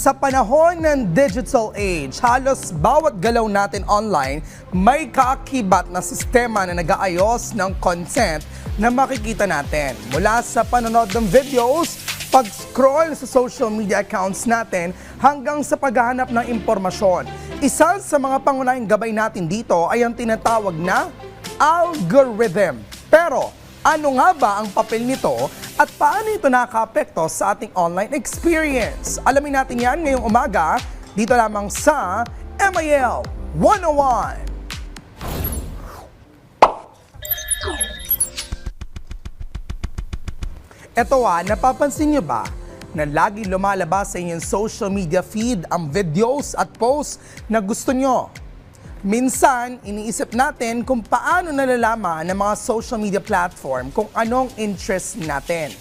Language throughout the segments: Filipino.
Sa panahon ng digital age, halos bawat galaw natin online may kaakibat na sistema na nag-aayos ng content na makikita natin. Mula sa panonood ng videos, pag-scroll sa social media accounts natin hanggang sa paghahanap ng impormasyon. Isa sa mga pangunahing gabay natin dito ay ang tinatawag na algorithm. Pero ano nga ba ang papel nito at paano ito nakakaapekto sa ating online experience? Alamin natin yan ngayong umaga dito lamang sa MIL 101. Eto ah, napapansin nyo ba na lagi lumalabas sa inyong social media feed ang videos at posts na gusto nyo? Minsan, iniisip natin kung paano nalalaman ng mga social media platform kung anong interest natin.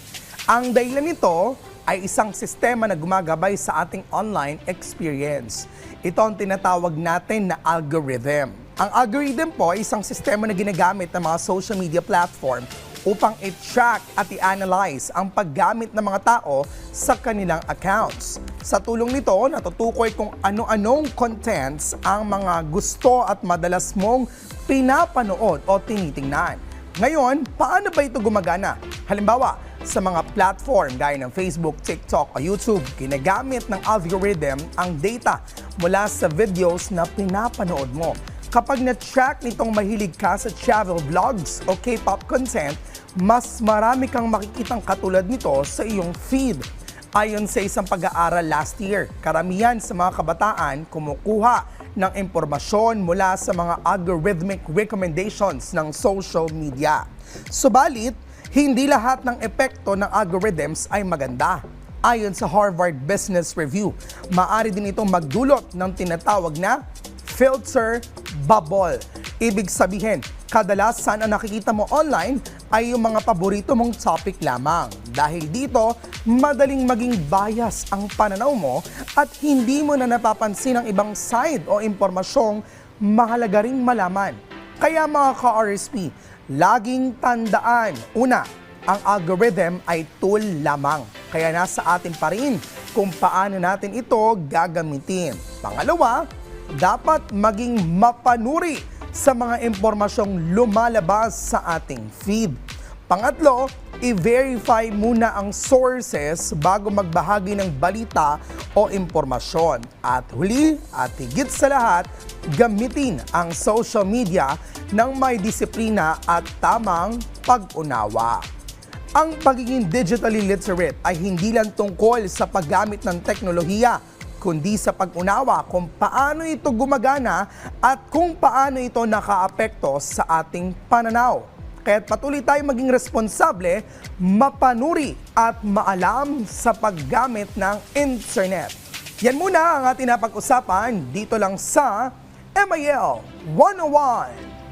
Ang dahilan nito ay isang sistema na gumagabay sa ating online experience. Ito ang tinatawag natin na algorithm. Ang algorithm po ay isang sistema na ginagamit ng mga social media platform upang i-track at i-analyze ang paggamit ng mga tao sa kanilang accounts. Sa tulong nito, natutukoy kung ano-anong contents ang mga gusto at madalas mong pinapanood o tinitingnan. Ngayon, paano ba ito gumagana? Halimbawa, sa mga platform gaya ng Facebook, TikTok o YouTube, ginagamit ng algorithm ang data mula sa videos na pinapanood mo. Kapag na-track nitong mahilig ka sa travel vlogs o K-pop content, mas marami kang makikitang katulad nito sa iyong feed. Ayon sa isang pag-aaral last year, karamihan sa mga kabataan kumukuha ng impormasyon mula sa mga algorithmic recommendations ng social media. Subalit, hindi lahat ng epekto ng algorithms ay maganda. Ayon sa Harvard Business Review, maaari din itong magdulot ng tinatawag na filter bubble. Ibig sabihin, kadalasan ang nakikita mo online ay yung mga paborito mong topic lamang. Dahil dito, madaling maging bias ang pananaw mo at hindi mo na napapansin ang ibang side o impormasyong mahalaga ring malaman. Kaya mga ka-RSP, laging tandaan, una, ang algorithm ay tool lamang. Kaya nasa atin pa rin kung paano natin ito gagamitin. Pangalawa, dapat maging mapanuri sa mga impormasyong lumalabas sa ating feed. Pangatlo, i-verify muna ang sources bago magbahagi ng balita o impormasyon. At huli at higit sa lahat, gamitin ang social media ng may disiplina at tamang pag-unawa. Ang pagiging digitally literate ay hindi lang tungkol sa paggamit ng teknolohiya, kundi sa pag-unawa kung paano ito gumagana at kung paano ito nakaapekto sa ating pananaw. Kaya't patuloy tayong maging responsable, mapanuri at maalam sa paggamit ng internet. Yan muna ang ating napag-usapan dito lang sa MIL 101.